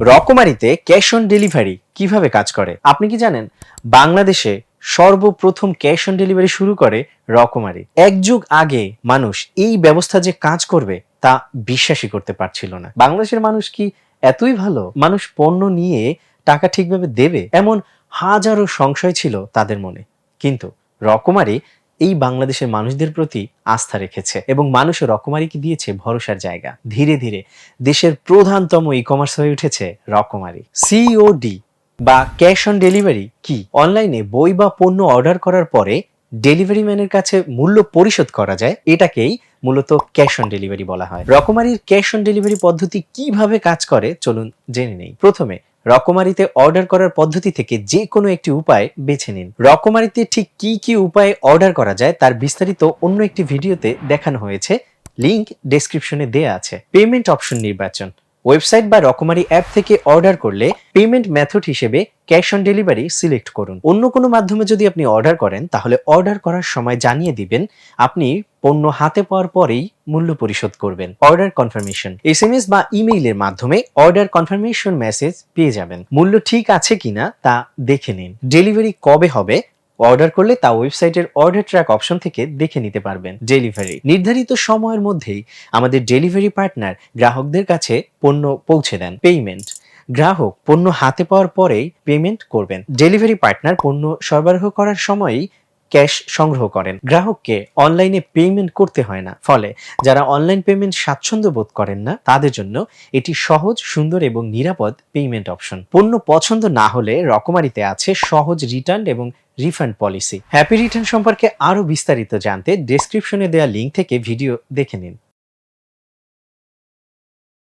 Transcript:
রকমারিতে cash on delivery কীভাবে কাজ করে? আপনি কি জানেন? বাংলাদেশে সর্বপ্রথম ক্যাশ অন ডেলিভারি শুরু করে রকমারি। এক যুগ আগে মানুষ এই ব্যবস্থা যে কাজ করবে তা বিশ্বাসই করতে পারছিল না। বাংলাদেশের মানুষ কি এতই ভালো? মানুষ পণ্য নিয়ে টাকা ঠিকভাবে দেবে? এমন হাজারো সংশয় ছিল তাদের মনে। কিন্তু রকমারি এই বাংলাদেশের মানুষদের প্রতি আস্থা রেখেছে এবং মানুষ রকমারিকে দিয়েছে ভরসার জায়গা। ধীরে ধীরে দেশের প্রধানতম ই কমার্স হয়ে উঠেছে রকমারি। সিওডি বা ক্যাশ অন ডেলিভারি কি? অনলাইনে বই বা পণ্য অর্ডার করার পরে ডেলিভারি ম্যানের কাছে মূল্য পরিশোধ করা যায়, এটাকেই মূলত ক্যাশ অন ডেলিভারি বলা হয়। রকমারির ক্যাশ অন ডেলিভারি পদ্ধতি কীভাবে কাজ করে, চলুন জেনে নেই। প্রথমে রকমারিতে অর্ডার করার পদ্ধতি থেকে যে কোনো একটি উপায় বেছে নিন। রকমারিতে ঠিক কি কি উপায়ে অর্ডার করা যায় তার বিস্তারিত অন্য একটি ভিডিওতে দেখানো হয়েছে। লিংক ডেসক্রিপশনে দেয়া আছে। পেমেন্ট অপশন নির্বাচন। ওয়েবসাইট বা রকমারি অ্যাপ থেকে অর্ডার করলে পেমেন্ট মেথড হিসেবে ক্যাশ অন ডেলিভারি সিলেক্ট করুন। অন্য কোনো মাধ্যমে যদি আপনি অর্ডার করেন, তাহলে অর্ডার করার সময় জানিয়ে দিবেন, আপনি পণ্য হাতে পাওয়ার পরেই মূল্য পরিশোধ করবেন। Order confirmation. S M S বা ইমেইলের মাধ্যমে অর্ডার কনফার্মেশন মেসেজ পেয়ে যাবেন। মূল্য ঠিক আছে কিনা তা দেখে নিন। ডেলিভারি কবে হবে অর্ডার করলে তা ওয়েবসাইটের অর্ডার ট্র্যাক অপশন থেকে দেখে নিতে পারবেন। ডেলিভারি নির্ধারিত সময়ের মধ্যেই আমাদের ডেলিভারি পার্টনার গ্রাহকদের কাছে পণ্য পৌঁছে দেন পেমেন্ট গ্রাহক পণ্য হাতে পাওয়ার পরেই পেমেন্ট করবেন। ডেলিভারি পার্টনার পণ্য সরবরাহ করার সময়ই ক্যাশ সংগ্রহ করেন। গ্রাহককে অনলাইনে পেমেন্ট করতে হয় না। ফলে যারা অনলাইন পেমেন্ট স্বাচ্ছন্দ্য বোধ করেন না, তাদের জন্য এটি সহজ, সুন্দর এবং নিরাপদ পেমেন্ট অপশন। পণ্য পছন্দ না হলে রকমারিতে আছে সহজ রিটার্ন এবং রিফান্ড পলিসি। হ্যাপি রিটার্ন সম্পর্কে আরও বিস্তারিত জানতে ডেসক্রিপশনে দেওয়া লিঙ্ক থেকে ভিডিও দেখে নিন।